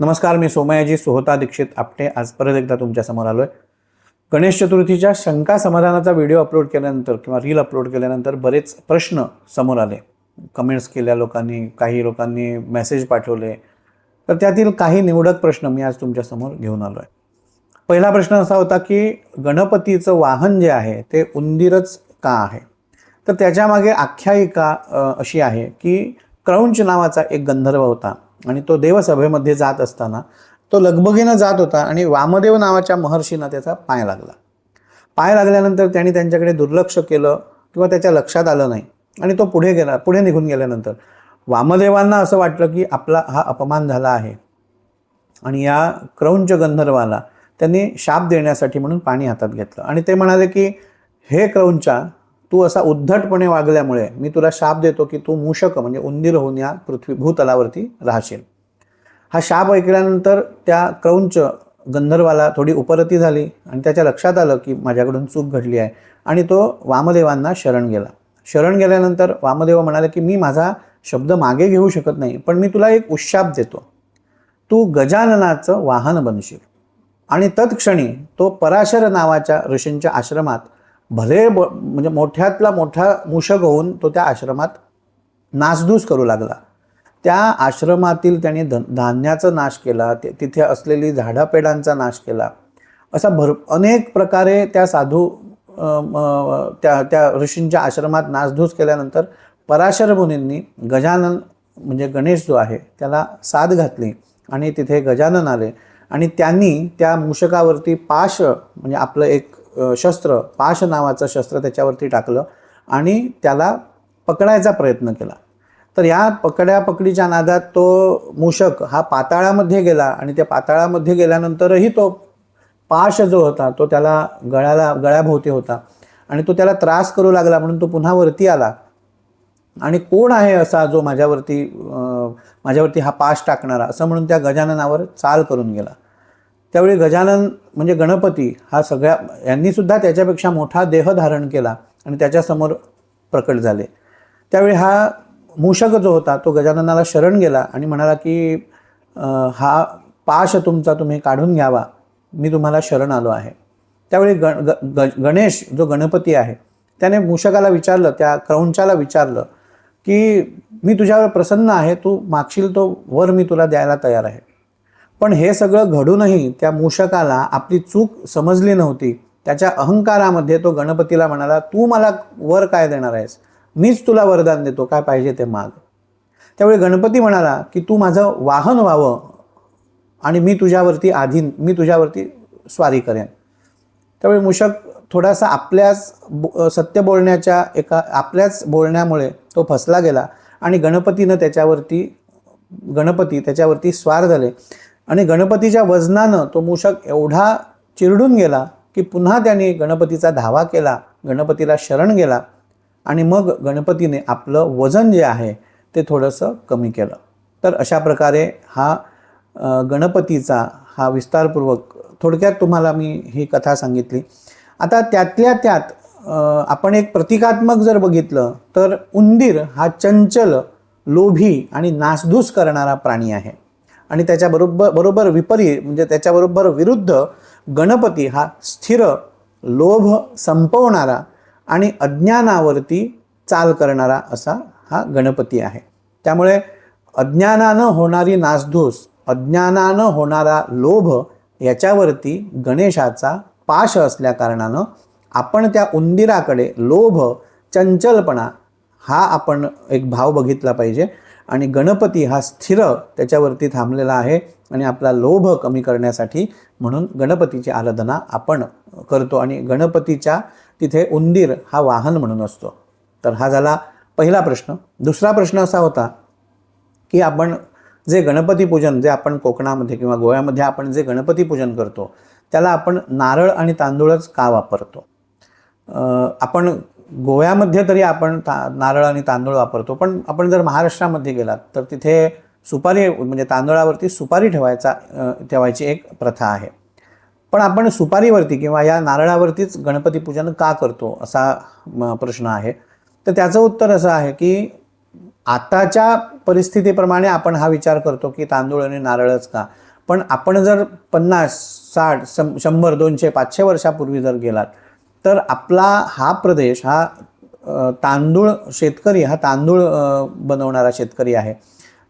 नमस्कार मी सोमयाजी सोहता दीक्षित. आपटे आज परत एकदा तुमच्यासमोर आलो आहे गणेश चतुर्थीच्या शंका समाधानाचा व्हिडिओ अपलोड केल्यानंतर किंवा रील अपलोड केल्यानंतर बरेच प्रश्न समोर आले. कमेंट्स केल्या लोकांनी काही लोकांनी मेसेज पाठवले. तर त्यातील काही निवडक प्रश्न मी आज तुमच्यासमोर घेऊन आलो आहे पहिला प्रश्न असा होता की गणपतीचं वाहन जे आहे ते उंदीरच का आहे? तर त्याच्यामागे आख्यायिका अशी आहे की क्रौंच नावाचा एक गंधर्व होता. आणि तो देवसभेमध्ये जात असताना तो लगबगीनं जात होता आणि वामदेव नावाच्या महर्षींना त्याचा पाय लागला. पाय लागल्यानंतर त्यांनी त्यांच्याकडे दुर्लक्ष केलं किंवा त्याच्या लक्षात आलं नाही. आणि तो पुढे गेला पुढे निघून गेल्यानंतर वामदेवांना असं वाटलं की आपला हा अपमान झाला आहे. आणि या क्रौंच गंधर्वाला त्यांनी शाप देण्यासाठी म्हणून पाणी हातात घेतलं. आणि ते म्हणाले की हे क्रौंचा तू असा उद्धटपणे वागल्यामुळे मी तुला शाप देतो की तू मूषक म्हणजे उंदीर होऊन या पृथ्वी भूतलावरती राहशील. हा शाप ऐकल्यानंतर त्या क्रौंच गंधर्वाला थोडी उपरती झाली आणि त्याच्या लक्षात आलं की माझ्याकडून चूक घडली आहे आणि तो वामदेवांना शरण गेला. शरण गेल्यानंतर वामदेव म्हणाले की मी माझा शब्द मागे घेऊ शकत नाही पण मी तुला एक उशाप देतो. तू गजाननाचं वाहन बनशील. आणि तत्क्षणी तो पराशर नावाच्या ऋषींच्या आश्रमात भले ब म्हणजे मोठ्यातला मोठा मूषक होऊन तो त्या आश्रमात नासधूस करू लागला. त्या आश्रमातील त्याने धन धान्याचा नाश केला ते तिथे असलेली झाडापेडांचा नाश केला. असा भर अनेक प्रकारे त्या साधू त्या त्या ऋषींच्या आश्रमात नासधूस केल्यानंतर पराशर मुनींनी गजानन म्हणजे गणेश जो आहे त्याला साथ घातली आणि तिथे गजानन आले. आणि त्यांनी त्या मूषकावरती पाश म्हणजे आपलं एक शस्त्र पाश नावाचं शस्त्र त्याच्यावरती टाकलं आणि त्याला पकडायचा प्रयत्न केला. तर या पकड्यापकडीच्या नादात तो मूषक हा पाताळामध्ये गेला आणि त्या पाताळामध्ये गेल्यानंतरही तो पाश जो होता तो त्याला गळ्याला गळ्याभोवती होता आणि तो त्याला त्रास करू लागला म्हणून तो पुन्हा वरती आला. आणि कोण आहे असा जो माझ्यावरती माझ्यावरती हा पाश टाकणारा असं म्हणून त्या गजाननावर चाल करून गेला. त्यावेळी गजानन म्हणजे गणपती हा सगळ्या यांनीसुद्धा त्याच्यापेक्षा मोठा देह धारण केला आणि त्याच्यासमोर प्रकट झाले. त्यावेळी हा मूषक जो होता तो गजाननाला शरण गेला आणि म्हणाला की हा पाश तुमचा तुम्ही काढून घ्यावा. मी तुम्हाला शरण आलो आहे. त्यावेळी गण ग ग- गणेश जो गणपती आहे त्याने मूषकाला विचारलं त्या क्रौंचाला विचारलं की मी तुझ्यावर प्रसन्न आहे तू मागशील तो वर मी तुला द्यायला तयार आहे. पण हे सगळं घडूनही त्या मूषकाला आपली चूक समजली नव्हती. त्याच्या अहंकारामध्ये तो गणपतीला म्हणाला तू मला वर काय देणार आहेस? मीच तुला वरदान देतो. काय पाहिजे ते माग. त्यावेळी गणपती म्हणाला की तू माझं वाहन व्हावं आणि मी तुझ्यावरती आधीन मी तुझ्यावरती स्वारी करेन. त्यावेळी मूषक थोडासा आपल्याच बो- सत्य बोलण्याच्या एका आपल्याच बोलण्यामुळे तो फसला गेला आणि गणपतीनं त्याच्यावरती गणपती त्याच्यावरती स्वार झाले. आणि गणपतीच्या वजनानं तो मूषक एवढा चिरडून गेला की पुन्हा त्याने गणपतीचा धावा केला गणपतीला शरण गेला आणि मग गणपतीने आपलं वजन जे आहे ते थोडंसं कमी केलं. तर अशा प्रकारे हा गणपतीचा हा विस्तारपूर्वक थोडक्यात तुम्हाला मी ही कथा सांगितली. आता त्यातल्या त्यात आपण एक प्रतिकात्मक जर बघितलं तर उंदीर हा चंचल लोभी आणि नासधूस करणारा प्राणी आहे. आणि त्याच्याबरोबर बरोबर विपरीत म्हणजे त्याच्याबरोबर विरुद्ध गणपती हा स्थिर लोभ संपवणारा आणि अज्ञानावरती चाल करणारा असा हा गणपती आहे. त्यामुळे अज्ञानानं होणारी नासधूस अज्ञानानं होणारा लोभ याच्यावरती गणेशाचा पाश असल्याकारणानं आपण त्या उंदिराकडे लोभ चंचलपणा हा आपण एक भाव बघितला पाहिजे. आणि गणपती हा स्थिर त्याच्यावरती थांबलेला आहे आणि आपला लोभ कमी करण्यासाठी म्हणून गणपतीची आराधना आपण करतो आणि गणपतीच्या तिथे उंदीर हा वाहन म्हणून असतो. तर हा झाला पहिला प्रश्न. दुसरा प्रश्न असा होता की आपण जे गणपती पूजन जे आपण कोकणामध्ये किंवा गोव्यामध्ये आपण जे गणपती पूजन करतो त्याला आपण नारळ आणि तांदूळच का वापरतो? आपण गोव्यामध्ये तरी आपण ता नारळ आणि तांदूळ वापरतो पण आपण जर महाराष्ट्रामध्ये गेलात तर तिथे सुपारी म्हणजे तांदळावरती सुपारी ठेवायचा ठेवायची एक प्रथा आहे. पण आपण सुपारीवरती किंवा या नारळावरतीच गणपती पूजन का करतो असा म, प्रश्न आहे. तर त्याचं उत्तर असं आहे की आताच्या परिस्थितीप्रमाणे आपण हा विचार करतो की तांदूळ आणि नारळच का? पण आपण जर पन्नास साठ शं शंभर दोनशे पाचशे वर्षापूर्वी जर गेलात तर आपला हा प्रदेश हा तांदूळ शेतकरी हा तांदूळ बनवणारा शेतकरी आहे.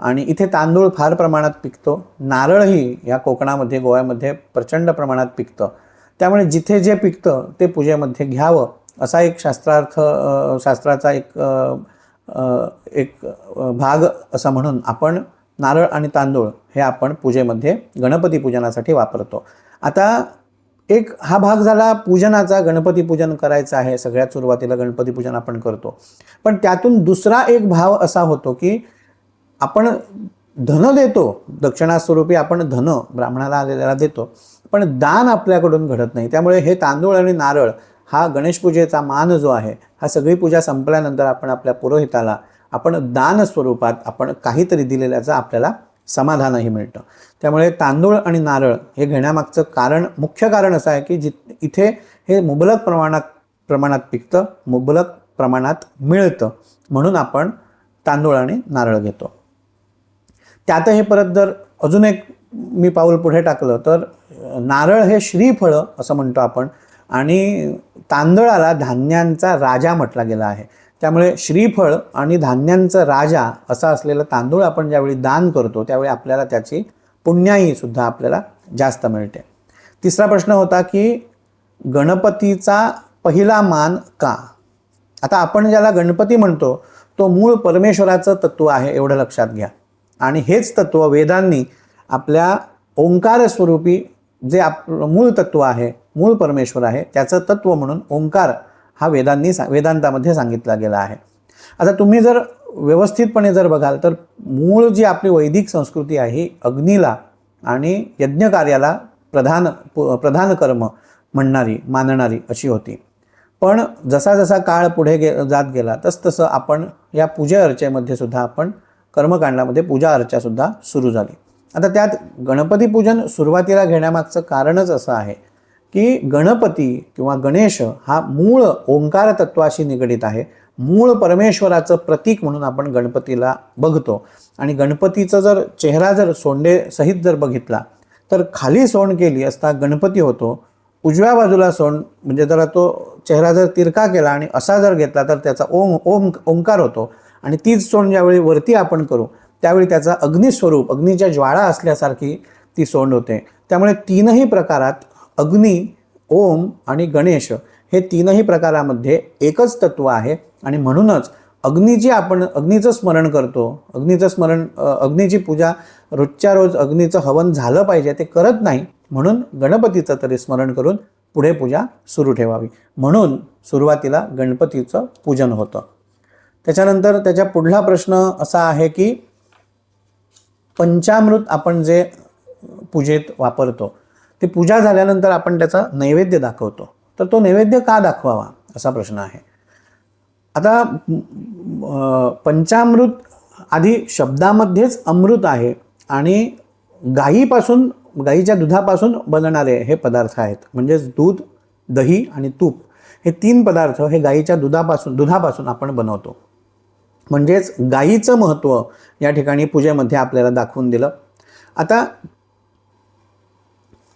आणि इथे तांदूळ फार प्रमाणात पिकतो. नारळही या कोकणामध्ये गोव्यामध्ये प्रचंड प्रमाणात पिकतं. त्यामुळे जिथे जे पिकतं ते पूजेमध्ये घ्यावं असा एक शास्त्रार्थ शास्त्राचा एक एक भाग असा म्हणून आपण नारळ आणि तांदूळ हे आपण पूजेमध्ये गणपती पूजनासाठी वापरतो. आता एक हा भाग झाला पूजनाचा गणपती पूजन करायचं आहे सगळ्यात सुरुवातीला गणपती पूजन आपण करतो. पण त्यातून दुसरा एक भाव असा होतो की आपण धन देतो दक्षिणास्वरूपी आपण धन ब्राह्मणाला आलेल्याला देतो पण दान आपल्याकडून घडत नाही. त्यामुळे हे तांदूळ आणि नारळ हा गणेश पूजेचा मान जो आहे हा सगळी पूजा संपल्यानंतर आपण आपल्या पुरोहिताला आपण दान स्वरूपात आपण काहीतरी दिलेल्याचा आपल्याला समाधानही मिळतं. त्यामुळे तांदूळ आणि नारळ हे घेण्यामागचं कारण मुख्य कारण असं आहे की जि इथे हे मुबलक प्रमाणात प्रमाणात पिकतं मुबलक प्रमाणात मिळतं. म्हणून आपण तांदूळ आणि नारळ घेतो. त्यातही परत जर अजून एक मी पाऊल पुढे टाकलं तर नारळ हे श्रीफळं असं म्हणतो आपण. आणि तांदळाला धान्यांचा राजा म्हटला गेला आहे. त्यामुळे श्रीफळ आणि धान्यांचा राजा असा असलेला तांदूळ आपण ज्यावेळी दान करतो त्यावेळी आपल्याला त्याची पुण्याई सुद्धा आपल्याला जास्त मिळते. तिसरा प्रश्न होता की गणपतीचा पहिला मान का? आता आपण ज्याला गणपती म्हणतो तो मूळ परमेश्वराचं तत्व आहे एवढं लक्षात घ्या. आणि हेच तत्व वेदांनी आपल्या ओंकार स्वरूपी जे आप मूळ तत्व आहे मूळ परमेश्वर आहे त्याचं तत्व म्हणून ओंकार हा वेदांनी सा वेदांतामध्ये सांगितला गेला आहे. आता तुम्ही जर व्यवस्थितपणे जर बघाल तर मूळ जी आपली वैदिक संस्कृती आहे अग्नीला आणि यज्ञकार्याला प्रधान प्रधान कर्म म्हणणारी मानणारी अशी होती. पण जसा जसा काळ पुढे गे जात गेला तसतसं आपण या पूजा अर्चेमध्ये सुद्धा आपण कर्मकांडामध्ये पूजा अर्चासुद्धा सुरू झाली. आता त्यात गणपती पूजन सुरुवातीला घेण्यामागचं कारणच असं आहे. की गणपती किंवा गणेश हा मूळ ओंकार तत्वाशी निगडीत आहे. मूळ परमेश्वराचं प्रतीक म्हणून आपण गणपतीला बघतो. आणि गणपतीचं जर चेहरा जर सोंडे सहित जर बघितला तर खाली सोंड केली असता गणपती होतो. उजव्या बाजूला सोंड म्हणजे जरा तो चेहरा जर तिरका केला आणि असा जर घेतला तर त्याचा ओम ओम ओंकार होतो. आणि तीच सोंड ज्यावेळी वरती आपण करू त्यावेळी त्याचा अग्निस्वरूप अग्नीच्या ज्वाळा असल्यासारखी ती सोंड होते. त्यामुळे तीनही प्रकारात अग्नी ओम आणि गणेश हे तीनही प्रकारामध्ये एकच तत्व आहे. आणि म्हणूनच अग्नीची आपण अग्नीचं स्मरण करतो अग्नीचं स्मरण अग्नीची पूजा रोजच्या रोज अग्नीचं हवन झालं पाहिजे ते करत नाही. म्हणून गणपतीचं तरी स्मरण करून पुढे पूजा सुरू ठेवावी. म्हणून सुरुवातीला गणपतीचं पूजन होतं. त्याच्यानंतर त्याच्या पुढला प्रश्न असा आहे की पंचामृत आपण जे पूजेत वापरतो ते पूजा झाल्यानंतर आपण त्याचा नैवेद्य दाखवतो. तर तो नैवेद्य का दाखवावा? असा प्रश्न आहे. आता पंचामृत आधी शब्दामध्येच अमृत आहे आणि गाईपासून गाईच्या दुधापासून बनणारे हे पदार्थ आहेत. म्हणजेच दूध दही आणि तूप हे तीन पदार्थ हे गाईच्या दुधापासून दुधापासून आपण बनवतो. म्हणजेच गाईचं महत्त्व या ठिकाणी पूजेमध्ये आपल्याला दाखवून दिलं. आता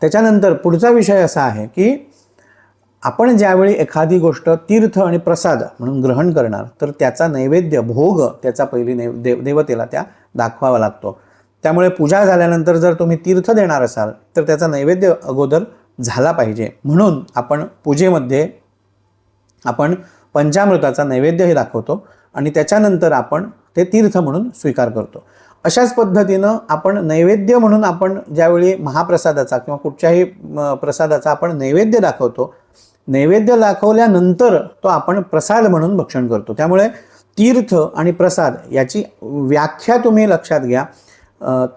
त्याच्यानंतर पुढचा विषय असा आहे की आपण ज्यावेळी एखादी गोष्ट तीर्थ आणि प्रसाद म्हणून ग्रहण करणार तर त्याचा नैवेद्य भोग त्याचा पहिली नैव देव देवतेला त्या दाखवावा लागतो. त्यामुळे पूजा झाल्यानंतर जर तुम्ही तीर्थ देणार असाल तर त्याचा नैवेद्य अगोदर झाला पाहिजे. म्हणून आपण पूजेमध्ये आपण पंचामृताचा नैवेद्यही दाखवतो आणि त्याच्यानंतर आपण ते तीर्थ म्हणून स्वीकार करतो. अशाच पद्धतीनं आपण नैवेद्य म्हणून आपण ज्यावेळी महाप्रसादाचा किंवा कुठच्याही प्रसादाचा आपण नैवेद्य दाखवतो नैवेद्य दाखवल्यानंतर तो आपण प्रसाद म्हणून भक्षण करतो. त्यामुळे तीर्थ आणि प्रसाद याची व्याख्या तुम्ही लक्षात घ्या.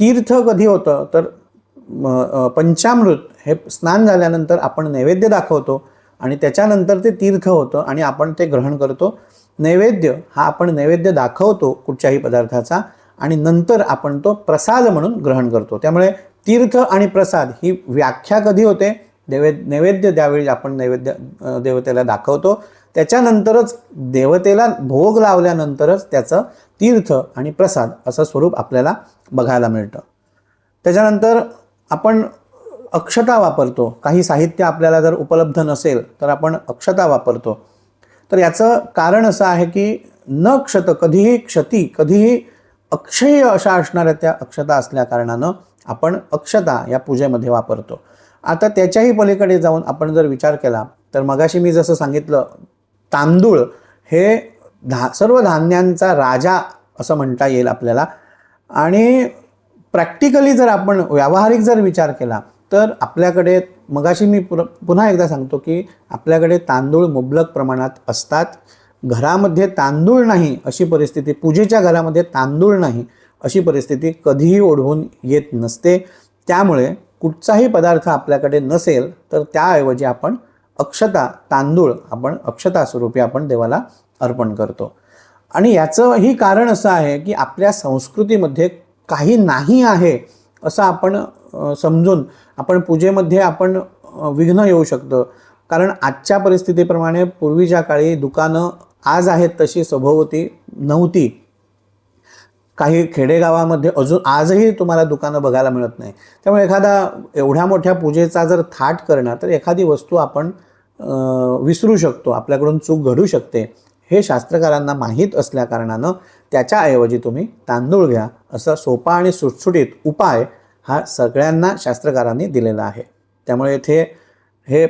तीर्थ कधी होतं? तर पंचामृत हे स्नान झाल्यानंतर आपण नैवेद्य दाखवतो आणि त्याच्यानंतर ते तीर्थ होतं आणि आपण ते ग्रहण करतो. नैवेद्य हा आपण नैवेद्य दाखवतो कुठच्याही पदार्थाचा आणि नंतर आपण तो प्रसाद म्हणून ग्रहण करतो. त्यामुळे तीर्थ आणि प्रसाद ही व्याख्या कधी होते? देवे नैवेद्य त्यावेळी आपण नैवेद्य देवतेला दाखवतो त्याच्यानंतरच देवतेला भोग लावल्यानंतरच त्याचं तीर्थ आणि प्रसाद असं स्वरूप आपल्याला बघायला मिळतं. त्याच्यानंतर आपण अक्षता वापरतो. काही साहित्य आपल्याला जर उपलब्ध नसेल तर आपण अक्षता वापरतो. तर याचं कारण असं आहे की न क्षत कधीही क्षती कधीही अक्षय अशा असणाऱ्या त्या अक्षता असल्याकारणानं आपण अक्षता या पूजेमध्ये वापरतो. आता त्याच्याही पलीकडे जाऊन आपण जर विचार केला तर मगाशी मी जसं सांगितलं तांदूळ हे धा सर्व धान्यांचा राजा असं म्हणता येईल आपल्याला. आणि प्रॅक्टिकली जर आपण व्यावहारिक जर विचार केला तर आपल्याकडे मगाशी मी पुर पुन्हा एकदा सांगतो की आपल्याकडे तांदूळ मुबलक प्रमाणात असतात. घरामध्ये तांदूळ नाही अशी परिस्थिती पूजेच्या घरामध्ये तांदूळ नाही अशी परिस्थिती कधीही ओढवून येत नसते. त्यामुळे कुठचाही पदार्थ आपल्याकडे नसेल तर त्याऐवजी आपण अक्षता तांदूळ आपण अक्षता स्वरूपी आपण देवाला अर्पण करतो. आणि याचंही कारण असं आहे की आपल्या संस्कृतीमध्ये काही नाही आहे असं आपण समजून आपण पूजेमध्ये आपण विघ्न येऊ शकतं. कारण आजच्या परिस्थितीप्रमाणे पूर्वीच्या काळी दुकानं आज आहेत तशी सभोवती नव्हती. काही खेडेगावामध्ये अजून आजही तुम्हाला दुकानं बघायला मिळत नाही. त्यामुळे एखादा एवढ्या मोठ्या पूजेचा जर थाट करणं तर एखादी वस्तू आपण विसरू शकतो. आपल्याकडून चूक घडू शकते. हे शास्त्रकारांना माहीत असल्याकारणानं त्याच्याऐवजी तुम्ही तांदूळ घ्या. असा सोपा आणि सुटसुटीत उपाय हा सगळ्यांना शास्त्रकारांनी दिलेला आहे. त्यामुळे इथे हे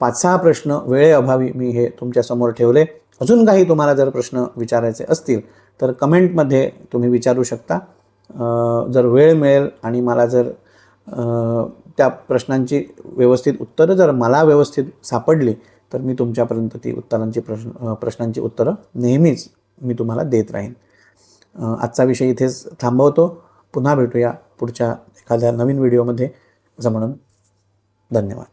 पाच सहा प्रश्न वेळेअभावी मी हे तुमच्यासमोर ठेवले. अजून काही तुम्हाला जर प्रश्न विचारायचे असतील तर कमेंटमध्ये तुम्ही विचारू शकता. जर वेळ मिळेल आणि मला जर त्या प्रश्नांची व्यवस्थित उत्तरं जर मला व्यवस्थित सापडली तर मी तुमच्यापर्यंत ती उत्तरांची प्रश्न प्रश्नांची उत्तरं नेहमीच मी तुम्हाला देत राहीन. आजचा विषय इथेच थांबवतो. पुन्हा भेटूया पुढच्या एखाद्या नवीन व्हिडिओमध्ये. असं म्हणून धन्यवाद.